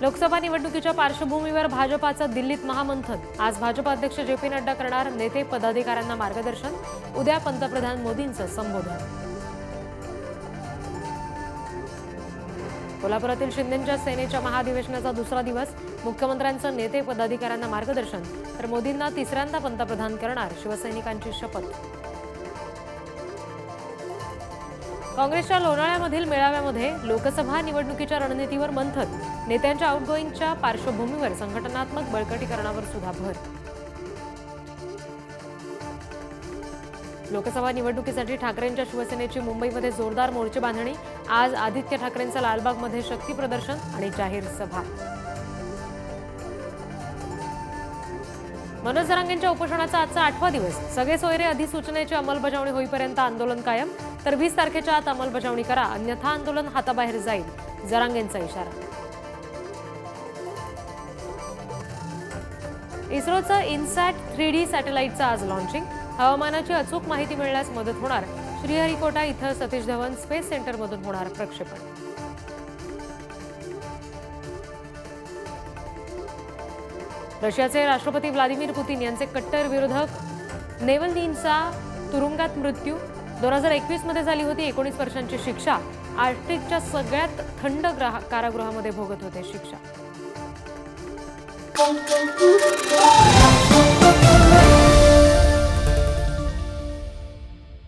लोकसभा निवडणुकीच्या पार्श्वभूमीवर भाजपाचं दिल्लीत महामंथन. आज भाजपा अध्यक्ष जे पी नड्डा करणार नेते पदाधिकाऱ्यांना मार्गदर्शन. उद्या पंतप्रधान मोदींचं संबोधन. कोल्हापुरातील शिंदेच्या सेनेच्या महाधिवेशनाचा दुसरा दिवस. मुख्यमंत्र्यांचं नेते पदाधिकाऱ्यांना मार्गदर्शन. तर मोदींना तिसऱ्यांदा पंतप्रधान करणार शिवसैनिकांची शपथ. काँग्रेसच्या लोणाळ्यामधील मेळाव्यामध्ये लोकसभा निवडणुकीच्या रणनीतीवर मंथन. नेत्यांच्या आउटगोईंगच्या पार्श्वभूमीवर संघटनात्मक बळकटीकरणावर सुद्धा भर. लोकसभा निवडणुकीसाठी ठाकरेंच्या शिवसेनेची मुंबईमध्ये जोरदार मोर्चे बांधणी. आज आदित्य ठाकरेंचं लालबागमध्ये शक्ती प्रदर्शन आणि जाहीर सभा. मनोज जरांगेंच्या उपोषणाचा आजचा आठवा दिवस. सगळे सोयरे अधिसूचनेची अंमलबजावणी होईपर्यंत आंदोलन कायम. तर वीस तारखेच्या आत अंमलबजावणी करा. अन्यथा आंदोलन हाताबाहेर जाईल. जरांगेंचा इशारा. इस्रोचं इन्सॅट थ्री डी सॅटेलाइटचं आज लॉन्चिंग हवामानाची अचूक माहिती मिळण्यास मदत होणार. श्रीहरिकोटा इथं सतीश धवन स्पेस सेंटरमधून होणार प्रक्षेपण. रशियाचे राष्ट्रपती व्लादिमीर पुतीन यांचे कट्टर विरोधक नेवलनीनचा तुरुंगात मृत्यू. दोन हजार एकवीसमध्ये झाली होती. एकोणीस वर्षांची शिक्षा. आर्टिकच्या सगळ्यात थंड कारागृहामध्ये भोगत होते शिक्षा.